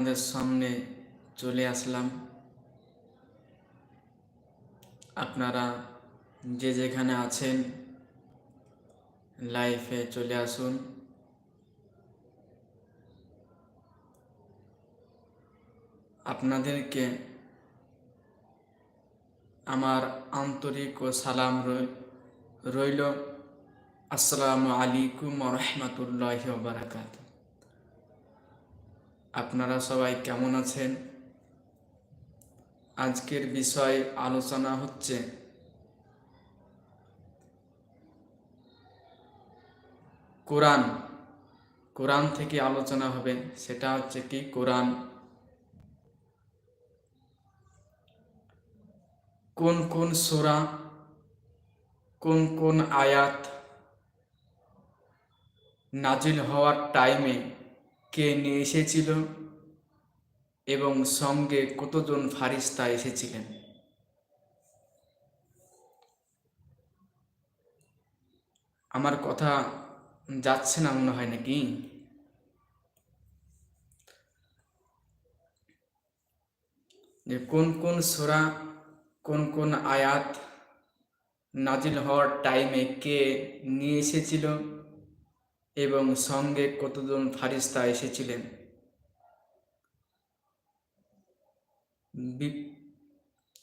আমাদের সামনে চলে আসলাম। আপনারা যে যেখানে আছেন লাইফে চলে আসুন। আপনাদেরকে আমার আন্তরিক ও সালাম রইল। আসসালামু আলাইকুম রহমতুল্লাহ বারাকাত আপনারা সবাই কেমন আছেন? আজকের বিষয় আলোচনা হচ্ছে কোরআন। কোরআন থেকে আলোচনা হবে, সেটা হচ্ছে কি? কোরআন। কোন কোন সোরা, কোন কোন আয়াত নাজিল হওয়ার টাইমে কে নিয়ে এসেছিল এবং সঙ্গে কতজন ফারিস্তা এসেছিলেন? আমার কথা যাচ্ছে না মনে হয় নাকি? যে কোন কোন সোরা, কোন কোন আয়াত নাজিল হওয়ার টাইমে কে নিয়ে এসেছিল? এবং সঙ্গে কতজন ফারিস্তা এসেছিলেন?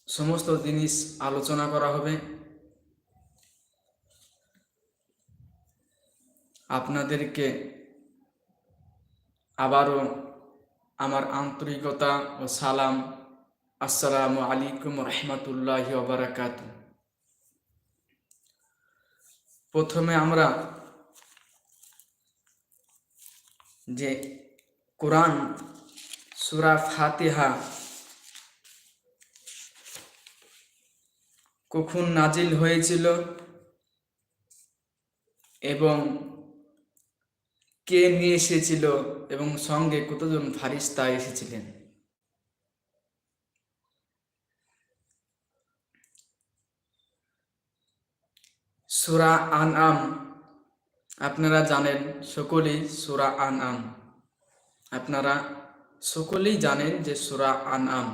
সমস্ত জিনিস আলোচনা করা হবে। আপনাদেরকে আবারও আমার আন্তরিকতা ও সালাম। আসসালামু আলাইকুম রহমতুল্লাহ বারাকাত প্রথমে আমরা যে কোরআন, সুরা ফাতিহা কখন নাজিল হয়েছিল এবং কে নিয়ে এসেছিল এবং সঙ্গে কতজন ফারিস্তা এসেছিলেন? সুরা আন আম আপনারা জানেন সকলেই সুরা আন আম আপনারা সকলেই জানেন যে সুরা আন আম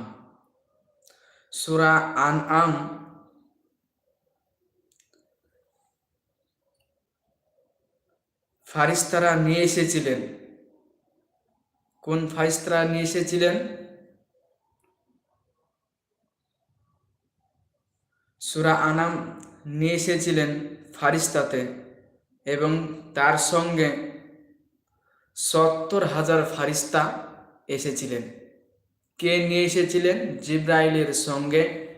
সুরা আন আম ফারিস্তারা নিয়ে এসেছিলেন। কোন ফারিস্তারা নিয়ে এসেছিলেন? সুরা আনাম নিয়ে এসেছিলেন ফারিস্তাতে। এবং তার সঙ্গে সত্তর হাজার ফারিস্তা এসেছিলেন। কে নিয়ে এসেছিলেন? জিব্রাইলের সঙ্গে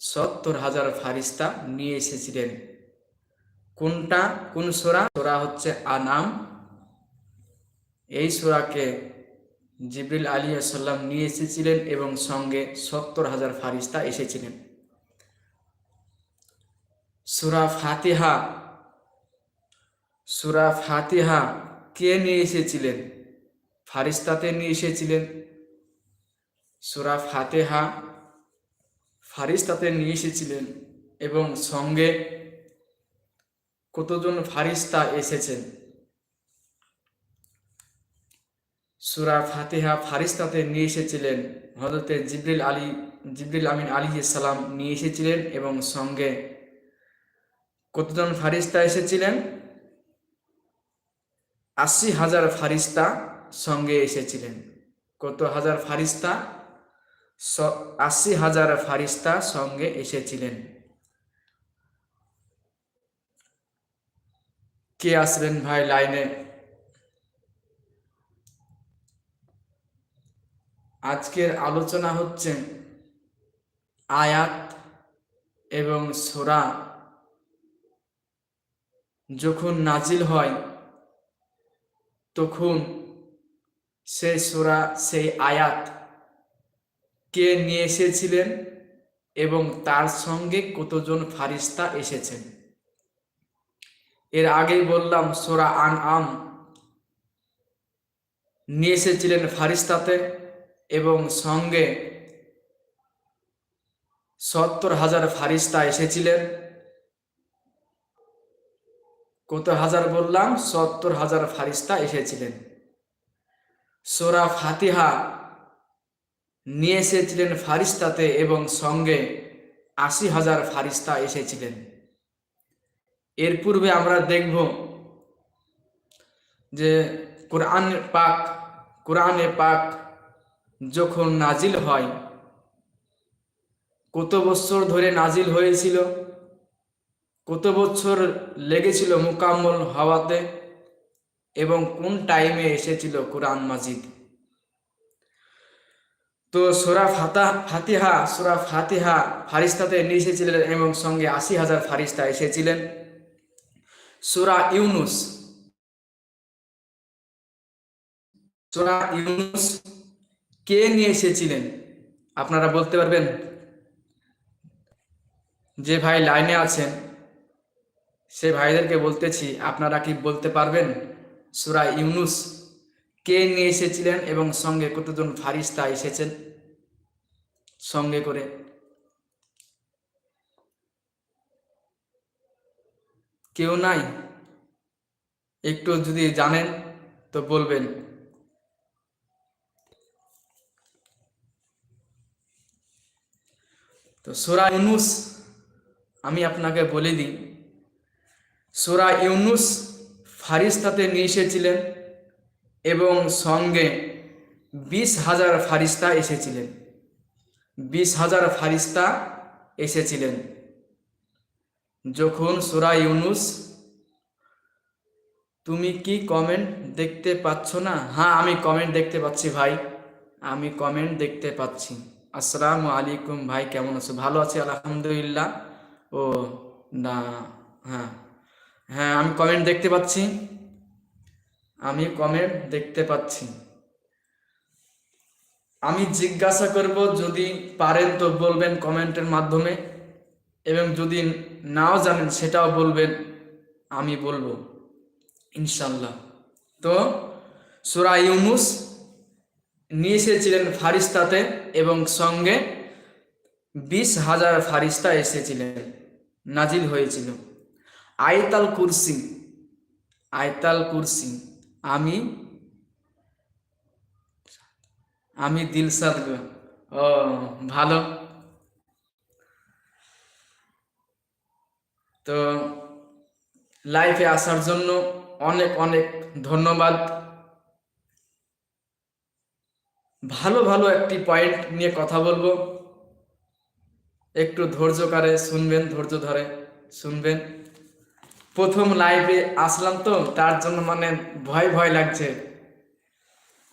সত্তর হাজার ফারিস্তা নিয়ে এসেছিলেন। কোনটা? কোন সোরা? সোরা হচ্ছে আনাম। এই সোরাকে জিবরিল আলী সাল্লাম নিয়ে এসেছিলেন এবং সঙ্গে সত্তর হাজার ফারিস্তা এসেছিলেন। সুরা ফাতিহা সুরা ফাতিহা কে নিয়ে এসেছিলেন? ফারিস্তাতে নিয়ে এসেছিলেন। সুরা ফাতেহা ফারিস্তাতে নিয়ে এসেছিলেন এবং সঙ্গে কতজন ফারিস্তা এসেছেন? সুরা ফাতেহা ফারিস্তাতে নিয়ে এসেছিলেন হজরতে জিবরিল আলী, জিবরিল আমিন আলী সালাম নিয়ে এসেছিলেন এবং সঙ্গে কতজন ফারিস্তা এসেছিলেন? আশি হাজার ফারিস্তা সঙ্গে এসেছিলেন। কত হাজার ফারিস্তা? আশি হাজার ফারিস্তা সঙ্গে এসেছিলেন। কে আসলেন ভাই লাইনে? আজকের আলোচনা হচ্ছে আয়াত এবং সোরা। যখন নাজিল হয় তখন সেই সোরা, সেই আয়াত কে নিয়ে এসেছিলেন এবং তার সঙ্গে কতজন ফারিস্তা এসেছেন? এর আগেই বললাম, সোরা আন আম নিয়ে এসেছিলেন ফারিস্তাতে এবং সঙ্গে সত্তর হাজার ফারিস্তা এসেছিলেন। কত হাজার বললাম? সত্তর হাজার ফারিস্তা এসেছিলেন। সোরা ফাতিহা নিয়ে এসেছিলেন ফারিস্তাতে এবং সঙ্গে আশি হাজার ফারিস্তা এসেছিলেন। এর পূর্বে আমরা দেখব যে কোরআন পাক, কোরআনে পাক যখন নাজিল হয়, কত বছর ধরে নাজিল হয়েছিল? কত বছর লেগেছিল মোকাম্মল হওয়াতে এবং কোন টাইমে এসেছিল কোরআন মাজিদ? তো সোরা ফাতা, ফাতিহা, সোরা ফাতিহা ফারিস্তাতে নিয়ে এসেছিলেন এবং সঙ্গে আশি হাজার ফারিস্তা এসেছিলেন। সোরা ইউনুস সোরা ইউনুস কে নিয়ে এসেছিলেন? আপনারা বলতে পারবেন যে ভাই লাইনে আছেন। সে ভাইদেরকে বলতেছি, আপনারা কি বলতে পারবেন? সুরা ইউনুস কে নিয়ে এসেছিলেন এবং সঙ্গে কতজন ফারিস্তা এসেছেন? সঙ্গে করে। কেউ নাই? একটু যদি জানেন তো বলবেন। তো সোরা ইউনুস, আমি আপনাকে বলে দিই সোরা ইউনুস ফারিস্তাতে নিয়ে এসেছিলেন এবং সঙ্গে বিশ হাজার ফারিস্তা এসেছিলেন। বিশ হাজার ফারিস্তা এসেছিলেন। যখন সোরা ইউনুস, তুমি কি কমেন্ট দেখতে পাচ্ছ না? হ্যাঁ আমি কমেন্ট দেখতে পাচ্ছি ভাই। আমি কমেন্ট দেখতে পাচ্ছি। আসসালামু আলাইকুম ভাই, কেমন আছো? ভালো আছি, আলহামদুলিল্লাহ। ও, না হ্যাঁ। হ্যাঁ আমি কমেন্ট দেখতে পাচ্ছি। আমি কমেন্ট দেখতে পাচ্ছি। আমি জিজ্ঞাসা করব যদি পারেন তো বলবেন কমেন্টের মাধ্যমে, এবং যদি নাও জানেন সেটাও বলবেন, আমি বলব। ইনশাল্লাহ তো, সুরা ইউনুস নিয়ে এসেছিলেন ফারিস্তাতে এবং সঙ্গে বিশ হাজার ফারিস্তা এসেছিলেন, নাজিল হয়েছিল। আয়তাল কুরসি আয়তাল কুরসি, আমি আমি দিলসাদ। ও, ভালো। তো লাইফে আসার জন্য অনেক অনেক ধন্যবাদ। ভালো ভালো একটি পয়েন্ট নিয়ে কথা বলব। একটু ধৈর্যকারে শুনবেন, ধৈর্য ধরে শুনবেন। প্রথম লাইভে আসলাম তো, তার জন্য মানে ভয় ভয় লাগছে।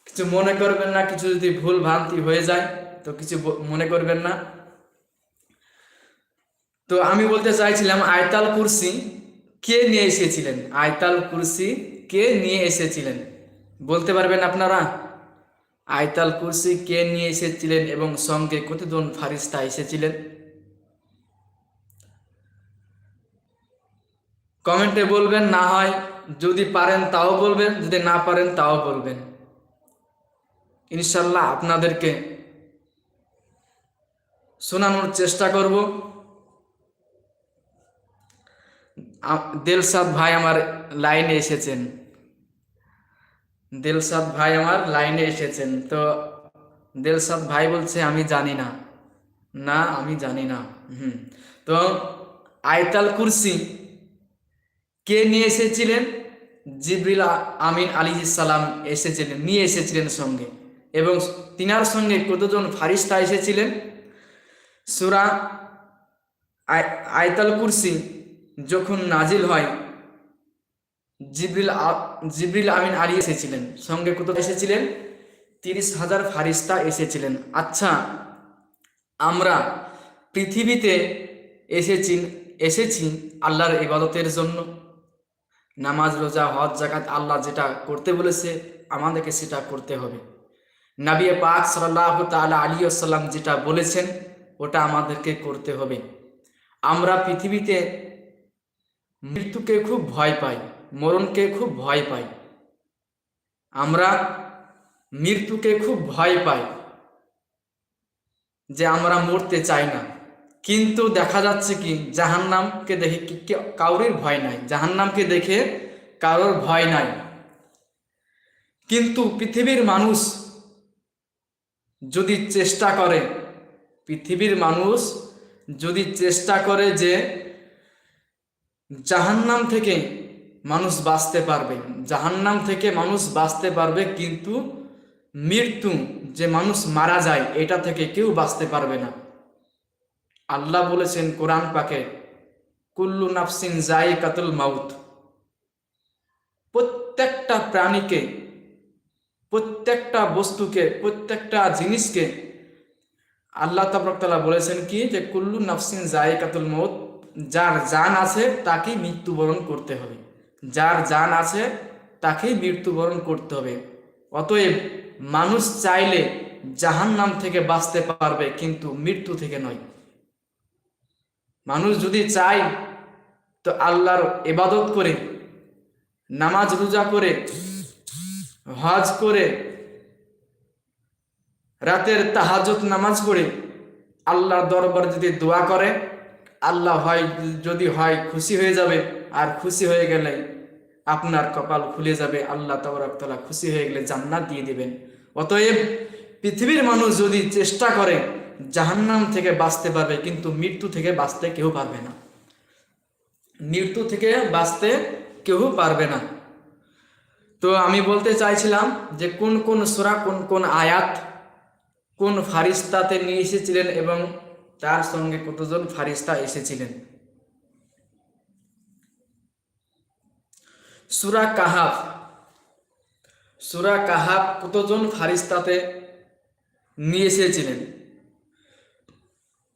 কিছু মনে করবেন না, কিছু যদি ভুল ভ্রান্তি হয়ে যায়, তো কিছু মনে করবেন না। তো আমি বলতে চাইছিলাম, আয়তাল কুরসি কে নিয়ে এসেছিলেন? আয়তাল কুরসি কে নিয়ে এসেছিলেন? বলতে পারবেন আপনারা? আয়তাল কুরসি কে নিয়ে এসেছিলেন এবং সঙ্গে কতজন ফারিস্তা এসেছিলেন? কমেন্টে বলবেন, না হয় যদি পারেন তাও বলবেন, যদি না পারেন তাও বলবেন। ইনশাল্লাহ আপনাদেরকে শোনানোর চেষ্টা করব। দেলসাদ ভাই আমার লাইনে এসেছেন। দেলসাদ ভাই আমার লাইনে এসেছেন। তো দেলসাদ ভাই বলছে, আমি জানি না। না, আমি জানি না। হুম। তো আয়তাল কুরসি কে নিয়ে এসেছিলেন? জিবরিল আমিন আলী সালাম এসেছিলেন, নিয়ে এসেছিলেন সঙ্গে। এবং তিনার সঙ্গে কতজন ফারিস্তা এসেছিলেন? সুরা আয়- আয়তাল কুরসি যখন নাজিল হয়, জিবরিল জিবরিল আমিন আলী এসেছিলেন। সঙ্গে কত এসেছিলেন? তিরিশ হাজার ফারিস্তা এসেছিলেন। আচ্ছা আমরা পৃথিবীতে এসেছি এসেছি আল্লাহর ইবাদতের জন্য। নামাজ, রোজা, হজ জাকাত আল্লাহ যেটা করতে বলেছে, আমাদেরকে সেটা করতে হবে। নাবিয়ে পাক সাল্লাহ তালা আলী আসাল্লাম যেটা বলেছেন, ওটা আমাদেরকে করতে হবে। আমরা পৃথিবীতে মৃত্যুকে খুব ভয় পাই, মরণকে খুব ভয় পাই। আমরা মৃত্যুকে খুব ভয় পাই যে আমরা মরতে চাই না। কিন্তু দেখা যাচ্ছে কি, জাহান্নামকে দেখে কি, কে- কারোর ভয় নাই। জাহান্নামকে দেখে কারোর ভয় নাই। কিন্তু পৃথিবীর মানুষ যদি চেষ্টা করে, পৃথিবীর মানুষ যদি চেষ্টা করে যে জাহান্নাম থেকে মানুষ বাঁচতে পারবে, জাহান্নাম থেকে মানুষ বাঁচতে পারবে, কিন্তু মৃত্যু যে মানুষ মারা যায়, এটা থেকে কেউ বাঁচতে পারবে না। আল্লাহ বলেছেন কোরআন পাকে, কুল্লু নাফসিন জাই কাতুল মাউত। প্রত্যেকটা প্রাণীকে, প্রত্যেকটা বস্তুকে, প্রত্যেকটা জিনিসকে আল্লাহ তাবরকতালা বলেছেন কি যে, কুল্লু নাফসিন জাই কাতুল মৌত যার জান আছে তাকেই মৃত্যুবরণ করতে হবে। যার জান আছে তাকেই মৃত্যুবরণ করতে হবে। অতএব মানুষ চাইলে জাহান নাম থেকে বাঁচতে পারবে, কিন্তু মৃত্যু থেকে নয়। মানুষ যদি চায় তো আল্লাহর এবাদত করে, নামাজ রোজা করে, হজ করে, রাতের তাহাজত নামাজ পড়ে, আল্লাহর দরবার যদি দোয়া করে, আল্লাহ হয়, যদি হয় খুশি হয়ে যাবে। আর খুশি হয়ে গেলে আপনার কপাল খুলে যাবে, আল্লাহ তাবরাকতলা খুশি হয়ে গেলে জান্নাত দিয়ে দিবেন। অতএব পৃথিবীর মানুষ যদি চেষ্টা করে জাহান্নাম থেকে বাঁচতে পারবে, কিন্তু মৃত্যু থেকে বাঁচতে কেউ পারবে না। মৃত্যু থেকে বাঁচতে কেউ পারবে না। তো আমি বলতে চাইছিলাম যে কোন কোন সোরা, কোন কোন আয়াত কোন ফারিস্তাতে নিয়ে এসেছিলেন এবং তার সঙ্গে কতজন ফারিস্তা এসেছিলেন? সুরা কাহাফ, সুরা কাহাব কতজন ফারিস্তাতে নিয়ে এসেছিলেন?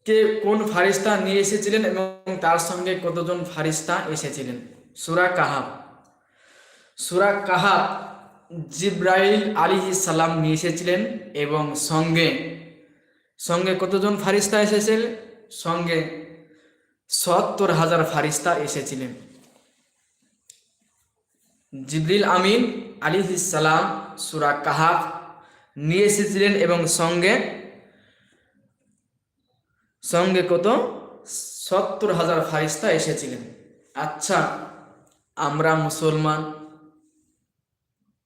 কে কোন ফারিস্তা নিয়ে এসেছিলেন এবং তার সঙ্গে কতজন ফারিস্তা এসেছিলেন? সুরা কাহাব। সুরা কাহাব জিব্রাইল আলী সালাম নিয়ে এসেছিলেন এবং সঙ্গে সঙ্গে কতজন ফারিস্তা এসেছিলেন সঙ্গে সত্তর হাজার ফারিস্তা এসেছিলেন। জিবরিল আমিন আলী সালাম সুরা কাহাব নিয়ে এসেছিলেন এবং সঙ্গে সঙ্গে কত? সত্তর হাজার ফারিস্তা এসেছিলেন। আচ্ছা আমরা মুসলমান,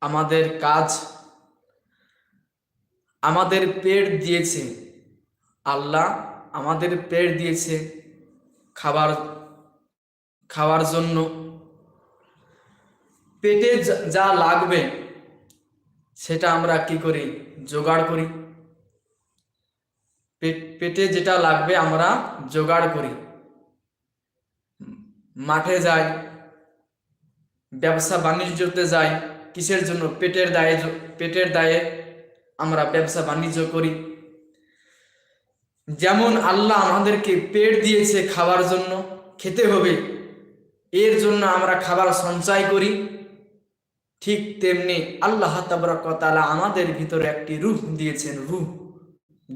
আমাদের কাজ, আমাদের পেট দিয়েছে। আল্লাহ আমাদের পেট দিয়েছে খাবার, খাওয়ার জন্য। পেটে যা- যা লাগবে, সেটা আমরা কি করি? জোগাড় করি। পেট- যেটা লাগবে আমরা জোগাড় করি। মাঠে যাই, ব্যবসা বাণিজ্যতে যাই, কিসের জন্য? পেটের দায়ে পেটের দায়ে আমরা ব্যবসা বাণিজ্য করি। যেমন আল্লাহ আমাদেরকে পেট দিয়েছে খাবার জন্য, খেতে হবে। এর জন্য আমরা খাবার সঞ্চয় করি। ঠিক তেমনি আল্লাহ তাবরাকালা আমাদের ভিতরে একটি রূহ দিয়েছেন রূহ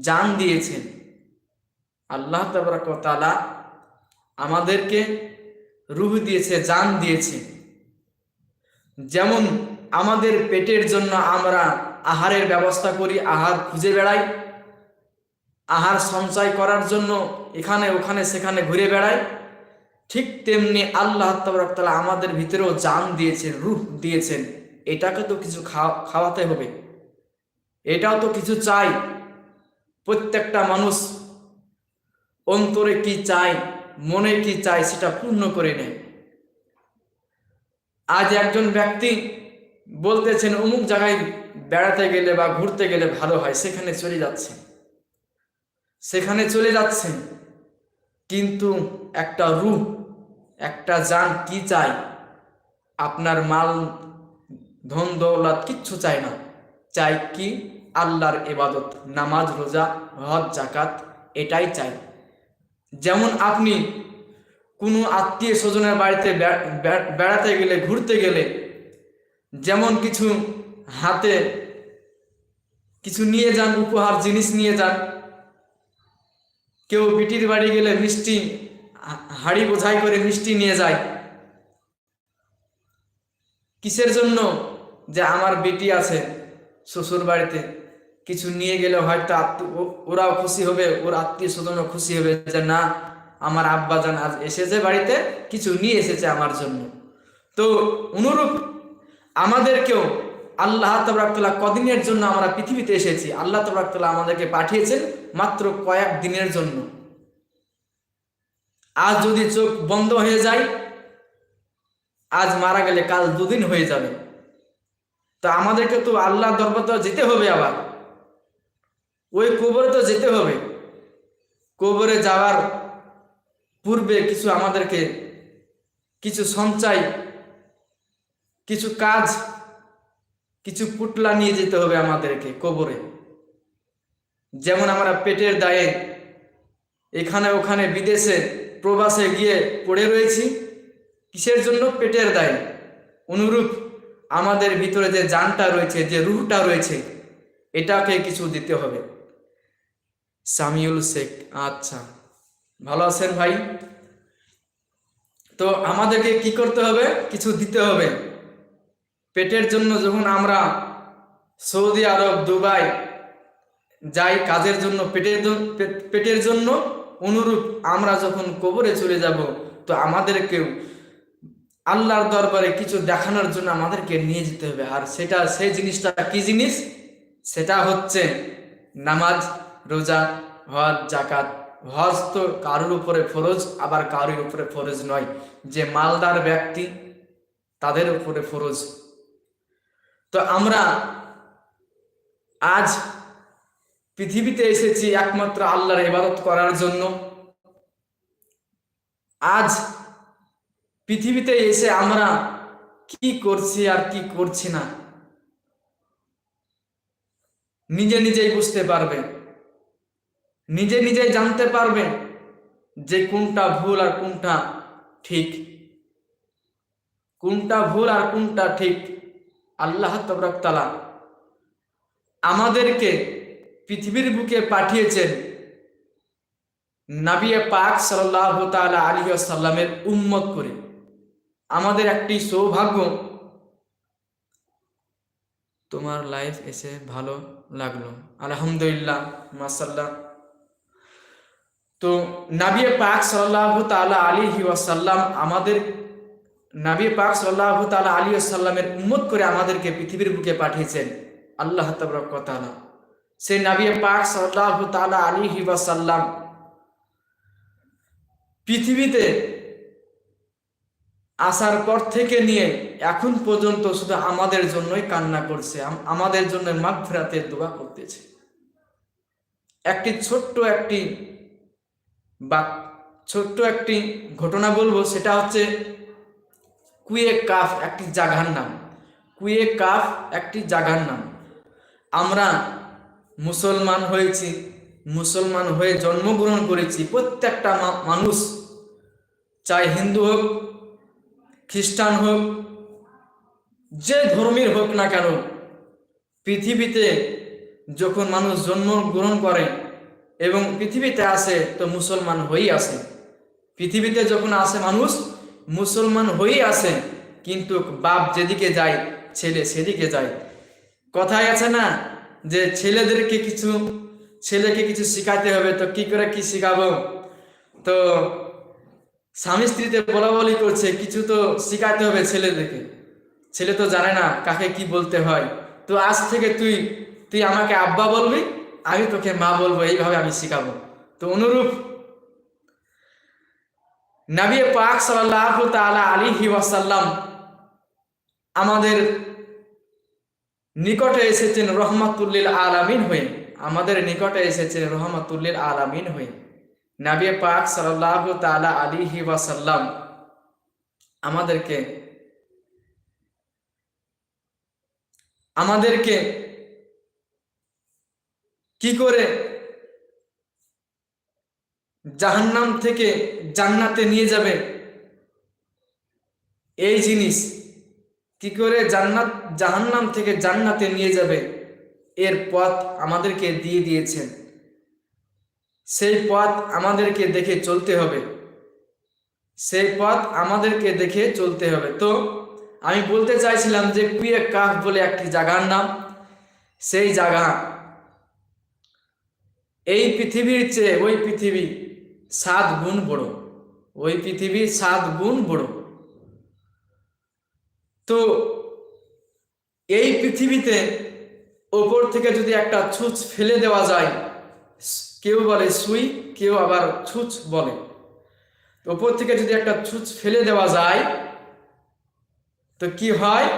জান দিয়েছেন। আল্লাহ তাবরাকালা আমাদেরকে রুহ দিয়েছে, জান দিয়েছে। যেমন আমাদের পেটের জন্য আমরা আহারের ব্যবস্থা করি, আহার খুঁজে বেড়াই, আহার সঞ্চয় করার জন্য এখানে, ওখানে, সেখানে ঘুরে বেড়াই, ঠিক তেমনি আল্লাহ তালা আমাদের ভিতরেও জান দিয়েছেন, রুহ দিয়েছেন। এটাকে তো কিছু খাওয়া- খাওয়াতে হবে। এটাও তো কিছু চাই। প্রত্যেকটা মানুষ অন্তরে কি চায়, মনে কি চায় সেটা পূর্ণ করে নেয়। আজ একজন ব্যক্তি বলতেছেন, অমুক জায়গায় বেড়াতে গেলে বা ঘুরতে গেলে ভালো হয়, সেখানে চলে যাচ্ছে। সেখানে চলে যাচ্ছেন কিন্তু একটা রূহ একটা যান কি চাই আপনার মাল, ধন, দৌলত কিচ্ছু চায় না। চাই কি? আল্লাহর এবাদত নামাজ, রোজা, হজ জাকাত এটাই চাই। যেমন আপনি কোনো আত্মীয় স্বজনের বাড়িতে বেড়াতে গেলে, ঘুরতে গেলে, যেমন কিছু হাতে কিছু নিয়ে যান, উপহার, জিনিস নিয়ে যান, কেউ পিটির বাড়ি গেলে মিষ্টি, হাড়ি বোঝাই করে মিষ্টি নিয়ে যায়, কিসের জন্য যে আমার বেটি আছে শ্বশুর বাড়িতে কিছু নিয়ে গেলে হয়তো ওরাও খুশি হবে, ওর আত্মীয় স্বজনও খুশি হবে যে না, আমার আব্বা জান আজ এসেছে বাড়িতে, কিছু নিয়ে এসেছে আমার জন্য। তো অনুরূপ আমাদেরকেও আল্লাহ তবরাকতলা কদিনের জন্য আমরা পৃথিবীতে এসেছি। আল্লাহ তবরাকতলা আমাদেরকে পাঠিয়েছেন মাত্র কয়েক দিনের জন্য। আজ যদি চোখ বন্ধ হয়ে যায়, আজ মারা গেলে কাল দুদিন হয়ে যাবে। তো আমাদেরকে তো আল্লাহ দরবার যেতে হবে আবার। ওই কবরে তো যেতে হবে। কবরে যাওয়ার পূর্বে কিছু আমাদেরকে কিছু সঞ্চয়, কিছু কাজ, কিছু পুটলা নিয়ে যেতে হবে আমাদেরকে কবরে। যেমন আমরা পেটের দায়ে এখানে ওখানে বিদেশে, প্রবাসে গিয়ে পড়ে রয়েছি, কিসের জন্য? পেটের দায়ে। অনুরূপ আমাদের ভিতরে যে জানটা রয়েছে, যে রুহটা রয়েছে, এটাকে কিছু দিতে হবে। সামিউল শেখ। আচ্ছা ভালো আছেন ভাই? তো আমাদেরকে কি করতে হবে? কিছু দিতে হবে। পেটের জন্য যখন আমরা সৌদি আরব, দুবাই যাই, কাজের জন্য, পেটের পেটের জন্য অনুরূপ আমরা যখন কবরে চলে যাব, তো আমাদেরকেও আল্লাহর দরবারে কিছু দেখানোর জন্য আমাদেরকে নিয়ে যেতে হবে। আর সেটা, সেই জিনিসটা কি জিনিস? সেটা হচ্ছে নামাজ। রোজা, হজ জাকাত হজ তো কারোর উপরে ফরজ, আবার কারোর উপরে ফরজ নয়। যে মালদার ব্যক্তি, তাদের উপরে ফরজ। তো আমরা আজ পৃথিবীতে এসেছি একমাত্র আল্লাহর ইবাদত করার জন্য। আজ পৃথিবীতে এসে আমরা কি করছি আর কি করছি না? নিজে নিজেই বুঝতে পারবে। নিজে নিজে জানতে পারবে যে কোনটা ভুল আর কোনটা ঠিক। কোনটা ভুল আর কোনটা ঠিক। আল্লাহ তবরকতালা আমাদেরকে পৃথিবীর বুকে পাঠিয়েছেন নাবিয়ে পাক সাল্লাহ তালা আলী সাল্লামের উম্মত করে। আমাদের একটি সৌভাগ্য, তোমার লাইফ এসে ভালো লাগল। আলহামদুলিল্লাহ মাসাল্লাহ তো নাবিয়ে পাক সাল্লাহ তালা আলী ওয়াসাল্লাম আমাদের নাবিয়ে পাক সাল্লাহ তালা আলী সাল্লামের উম্মত করে আমাদেরকে পৃথিবীর বুকে পাঠিয়েছেন আল্লাহ তালা সেই নাবিয়ে পাক সাল্লাহ তালা আলী ওয়াসাল্লাম পৃথিবীতে আসার পর থেকে নিয়ে এখন পর্যন্ত শুধু আমাদের জন্যই কান্না করছে আমাদের জন্য মাঘ ফেরাতের দোয়া করতেছে। একটি ছোট্ট একটি বা ছোট্ট একটি ঘটনা বলব, সেটা হচ্ছে কুয়ে কাফ একটি জাগার নাম। কুয়ে কাফ একটি জাগার নাম। আমরা মুসলমান হয়েছি, মুসলমান হয়ে জন্মগ্রহণ করেছি, প্রত্যেকটা মানুষ চাই হিন্দু হোক, খ্রিস্টান হোক, যে ধর্মের হোক না কেন, পৃথিবীতে যখন মানুষ জন্মগ্রহণ করে এবং পৃথিবীতে আসে তো মুসলমান হয়েই আসে পৃথিবীতে যখন আসে মানুষ, মুসলমান হয়েই আসে কিন্তু বাপ যেদিকে যায়, ছেলে সেদিকে যায়। কথায় আছে না যে ছেলেদেরকে কিছু, ছেলেকে কিছু শিখাইতে হবে, তো কি করে কি শিখাবো? তো স্বামী স্ত্রীতে বলা বলি করছে, কিছু তো শিখাতে হবে ছেলেদেরকে। ছেলে তো জানে না কাকে কি বলতে হয়। তো আজ থেকে তুই তুই আমাকে আব্বা বলবি আমি তোকে মা বলব, এইভাবে আমি শিখাবো। তো অনুরূপ নাবিয়ে পাক সাল্লাহ তালা আলিহি ওয়াসাল্লাম আমাদের নিকটে এসেছেন রহমাতুল্লিল আলামিন হয়ে। আমাদের নিকটে এসেছেন রহমাতুল্লিল আলামিন হয়ে। নাবিয়ে পাক সাল্লাহ তালা আলিহি ওয়াসাল্লাম আমাদেরকে আমাদেরকে কি করে? জাহান্নাম থেকে জান্নাতে নিয়ে যাবে। এই জিনিস কি করে জান্নাত, জাহান্নাম থেকে জান্নাতে নিয়ে যাবে? এর পথ আমাদেরকে দিয়ে দিয়েছেন। সেই পথ আমাদেরকে দেখে চলতে হবে। সেই পথ আমাদেরকে দেখে চলতে হবে। তো আমি বলতে চাইছিলাম যে কুয়ে কাফ বলে একটি জায়গার নাম। সেই জায়গা এই পৃথিবীর চেয়ে ওই পৃথিবী সাত গুণ বড়। ওই পৃথিবী সাত গুণ বড়। তো এই পৃথিবীতে ওপর থেকে যদি একটা ছুঁচ ফেলে দেওয়া যায়, কেউ বলে সুই, কেউ আবার ছুঁচ বলে। ওপর থেকে যদি একটা ছুঁচ ফেলে দেওয়া যায়, তো কি হয়?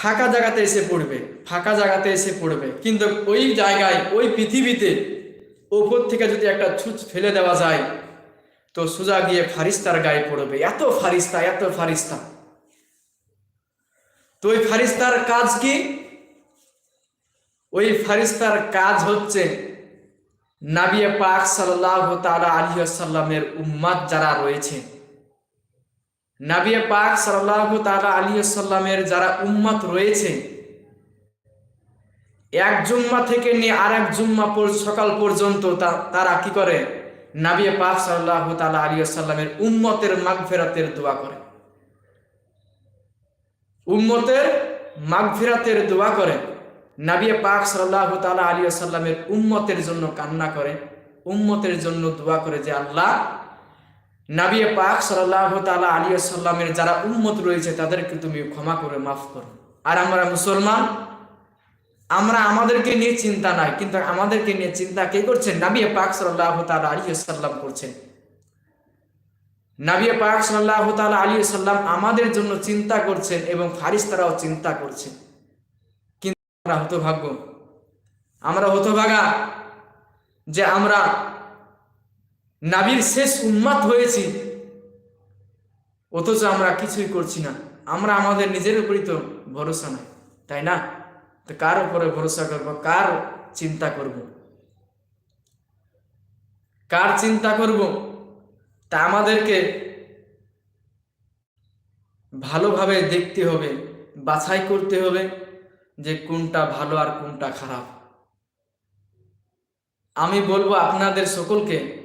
ফাঁকা জায়গাতে এসে পড়বে, ফাঁকা জায়গাতে এসে পড়বে। কিন্তু ওই জায়গায়, ওই পৃথিবীতে ওপর থেকে যদি একটা ছুঁচ ফেলে দেওয়া যায়, তো সোজা গিয়ে ফারিস্তার গায়ে পড়বে। এত ফারিস্তা এত ফারিস্তা। তো ওই ফারিস্তার কাজ কি? ওই ফারিস্তার কাজ হচ্ছে নাবিয়ে পাক সাল্লাহ তালা আলী সাল্লামের উম্মাদ যারা রয়েছে। নাবিয়ে পাক সাল্লাহ তালা আলী সাল্লামের যারা উম্মাত রয়েছে, এক জুম্মা থেকে নিয়ে আর এক জুম্মা সকাল পর্যন্ত তারা কি করে? নাবিয়ে পাক সাল্লাহ তালা আলী সাল্লামের উম্মতের মাগফেরাতের দোয়া করে। উম্মতের মাগফিরাতের দোয়া করে। নাবিয়ে পাক সাল্লাহ তালা আলী সাল্লামের উম্মতের জন্য কান্না করে, উম্মতের জন্য দোয়া করে যে আল্লাহ নাবিয়ে পাক সাল্লাহ তালা আলী যারা উম্মত রয়েছে, তাদেরকে তুমি ক্ষমা করে মাফ করো। আর আমরা মুসলমান, আমরা আমাদেরকে নিয়ে চিন্তা নাই, কিন্তু আমাদেরকে নিয়ে চিন্তা কে করছেন? নাবিয়ে পাক সাল্লাহ তালা আলী করছেন। নাবিয়ে পাক সাল্লাহ তালা আলী আমাদের জন্য চিন্তা করছেন এবং ফারিস্তারাও চিন্তা করছেন। কিন্তু আমরা হতভাগ্য। আমরা হতভাগা যে আমরা নাবির শেষ উন্মাত হয়েছি। অথচ আমরা কিছুই করছি না। আমরা আমাদের নিজের উপরই তো ভরসা নাই, তাই না? তো কার উপরে ভরসা করব? কার চিন্তা করব? কার চিন্তা করব? তা আমাদেরকে ভালোভাবে দেখতে হবে, বাছাই করতে হবে যে কোনটা ভালো আর কোনটা খারাপ। আমি বলব আপনাদের সকলকে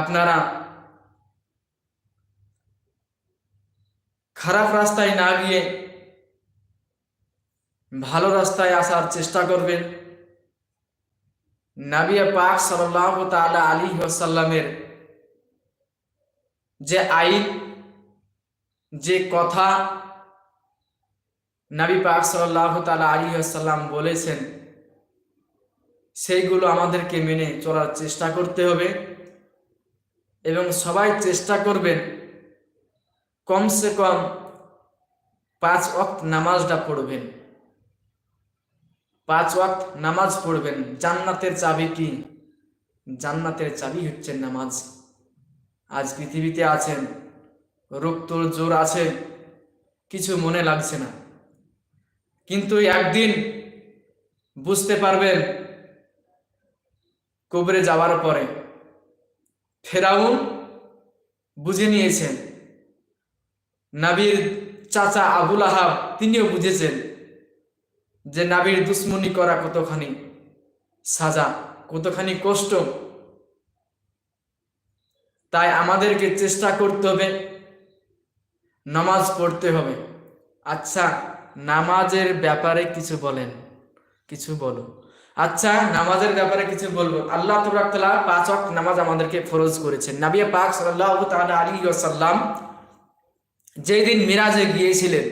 আপনারা খারাপ রাস্তায় না গিয়ে ভালো রাস্তায় আসার চেষ্টা করবেন। নাবিয়া পাক সাল্লাহ তালা আলী ওসাল্লামের যে আইন, যে কথা নাবি পাক সাল্লাহ তালা আলী আসাল্লাম বলেছেন, সেইগুলো আমাদেরকে মেনে চলার চেষ্টা করতে হবে। এবং সবাই চেষ্টা করবেন কমসে কম পাঁচ অক্ট নামাজটা পড়বেন। পাঁচ ওয়াক্ত নামাজ পড়বেন। জান্নাতের চাবি কি? জান্নাতের চাবি হচ্ছে নামাজ। আজ পৃথিবীতে আছেন, রোগ তোর জোর আছে, কিছু মনে লাগছে না। কিন্তু একদিন বুঝতে পারবেন কবরে যাওয়ার পরে ফেরাউন বুঝে নিয়েছেন। নাবির চাচা আবুল আহাব তিনিও বুঝেছেন যে নাবির দুশ্মনী করা কতখানি সাজা, কতখানি কষ্ট। তাই আমাদেরকে চেষ্টা করতে হবে, নামাজ পড়তে হবে। আচ্ছা নামাজের ব্যাপারে কিছু বলেন, কিছু বলো আচ্ছা নামাজের ব্যাপারে কিছু বলব। আল্লাহ তবরাকতলা পাঁচ অক নামাজ আমাদেরকে ফরজ করেছেন। নাবিয়া পাক সাল্লাহ আলী সাল্লাম যেই দিন মিরাজে গিয়েছিলেন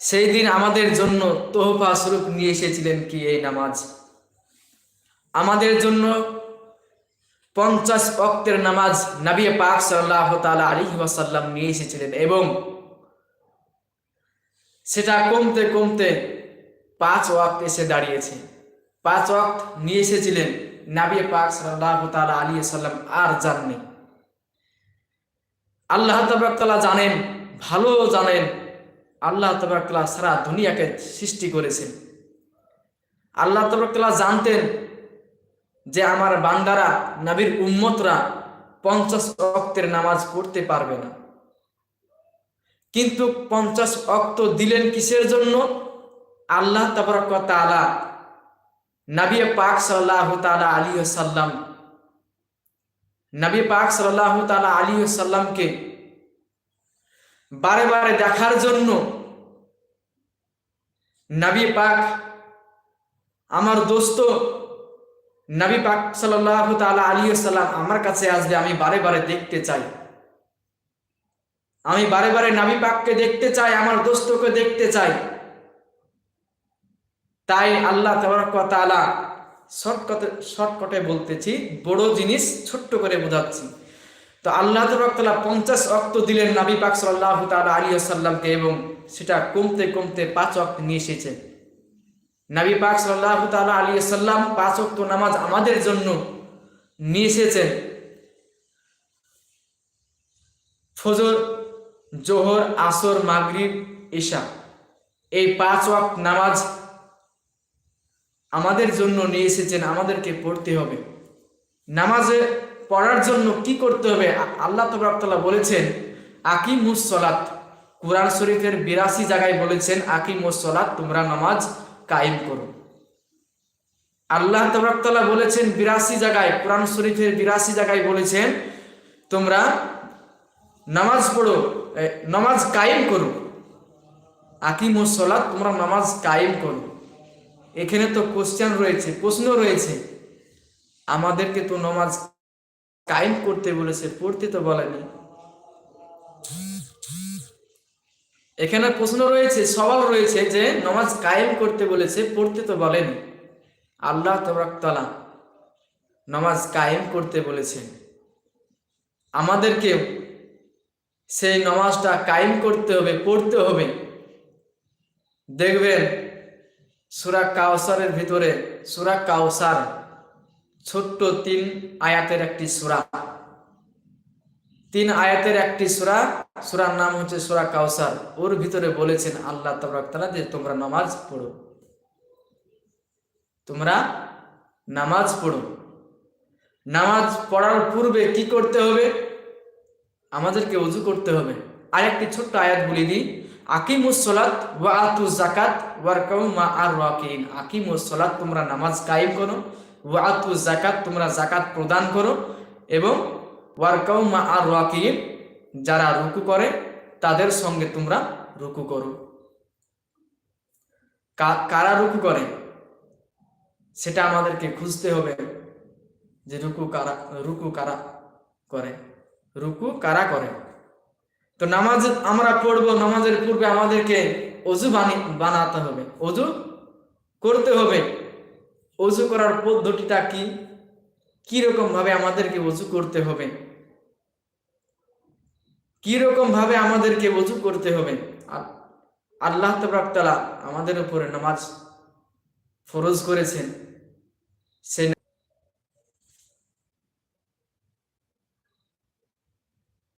সেই দিন আমাদের জন্য তোহফা স্বরূপ নিয়ে এসেছিলেন কি এই নামাজ? আমাদের জন্য পঞ্চাশ অক্তের নামাজ নাবিয়ে পাক সাল্লাহ তালা আলী ওয়াসাল্লাম নিয়ে এসেছিলেন এবং সেটা কমতে কমতে পাঁচ ওয়াক্ত এসে দাঁড়িয়েছে। পাঁচ ওয়াক্ত নিয়ে এসেছিলেন নাবিয়ে পাক সাল্লাহ তালা আলী সাল্লাম আর জাননি আল্লাহ তবরকতলা জানেন, ভালো জানেন, আল্লাহ তবরকতলা সারা দুনিয়াকে সৃষ্টি করেছেন। আল্লাহ তবরকতলা জানতেন যে আমার বান্দারা, নাবির উম্মতরা পঞ্চাশ অক্তের নামাজ পড়তে পারবে না। কিন্তু পঞ্চাশ অক্ত দিলেন কিসের জন্য? আল্লাহ তবরক তালা নবী পাক সাল্লাহ তালা আলী সাল্লাম নবী পাক সাল্লাহ তালা আলী সাল্লামকে বারে বারে দেখার জন্য নবী পাক আমার দোস্ত নবী পাক সাল্লাহ তালা আলী সাল্লাম আমার কাছে আসলে আমি বারে বারে দেখতে চাই। আমি বারে বারে নাবি পাককে দেখতে চাই, আমার দোস্তকে দেখতে চাই। তাই আল্লাহ তালা শর্টকটে শর্টকটে বলতেছি, বড় জিনিস ছোট্ট করে বোঝাচ্ছি। তো আল্লাহ তবরকতলা পঞ্চাশ অক্ত দিলেন নাবি পাক সাল্লাহ তালা আলী আসাল্লামকে এবং সেটা কমতে কমতে পাঁচ অক্ত নিয়ে এসেছে নাবি পাক সাল্লাহ তালা আলী আসাল্লাম পাঁচ অক্ত নামাজ আমাদের জন্য নিয়ে এসেছেন। ফজর, জোহর, আসর, মাগরিব ঈশা এই পাঁচ ওয়াক্ত নামাজ আমাদের জন্য নিয়ে এসেছেন, আমাদেরকে পড়তে হবে। নামাজে পড়ার জন্য কি করতে হবে? আল্লাহ তবরাবতাল্লাহ বলেছেন, আকিমুস সলাত। কোরআন শরীফের বিরাশি জায়গায় বলেছেন, আকিমুস সলাত, তোমরা নামাজ কায়েম করো। আল্লাহ তবরাবতাল্লাহ বলেছেন, বিরাশি জায়গায়, কোরআন শরীফের বিরাশি জায়গায় বলেছেন, তোমরা নামাজ পড়ো নামাজ কায়েম করো। আকিমুস সলাত, তোমরা নামাজ কায়েম করো। এখানে তো কোশ্চেন রয়েছে, প্রশ্ন রয়েছে। আমাদেরকে তো নামাজ কায়েম করতে বলেছে, পড়তে তো বলেনি। এখানে প্রশ্ন রয়েছে, সওয়াল রয়েছে যে নামাজ কায়েম করতে বলেছে, পড়তে তো বলেনি। আল্লাহ তবরাকতলা নামাজ কায়েম করতে বলেছেন আমাদেরকে সেই নামাজটা কায়েম করতে হবে, পড়তে হবে। দেখবেন সুরা কাউসারের ভিতরে, সুরা কাউসার ছোট্ট তিন আয়াতের একটি সুরা। তিন আয়াতের একটি সুরা, সুরার নাম হচ্ছে সুরা কাউসার ওর ভিতরে বলেছেন আল্লাহ তালা যে তোমরা নামাজ পড়ো। তোমরা নামাজ পড়ো। নামাজ পড়ার পূর্বে কি করতে হবে? আমাদেরকে অজু করতে হবে। আর একটি ছোট্ট আয়াত বলে দিই। আকিমুস সলাত ওয়া আতু জাকাত ওয়ারকাউ মা আর ওয়াকিন আকিমুস সলাত, তোমরা নামাজ কায়েম করো। ওয়া আতু জাকাত তোমরা জাকাত প্রদান করো। এবং ওয়ারকাউ মা আর ওয়াকিন যারা রুকু করে, তাদের সঙ্গে তোমরা রুকু করো। কারা রুকু করে? সেটা আমাদেরকে খুঁজতে হবে যে রুকু কারা রুকু কারা করে? রুকু কারা করে? তো নামাজ আমরা পড়ব, নামাজের পূর্বে আমাদেরকে অজু বানি, বানাতে হবে। অজু করতে হবে। অজু করার পদ্ধতিটা কি? কি রকম ভাবে আমাদেরকে অজু করতে হবে? কি রকম ভাবে আমাদেরকে অজু করতে হবে? আল্লাহ তবরাকতালা আমাদের উপরে নামাজ ফরজ করেছেন। সেই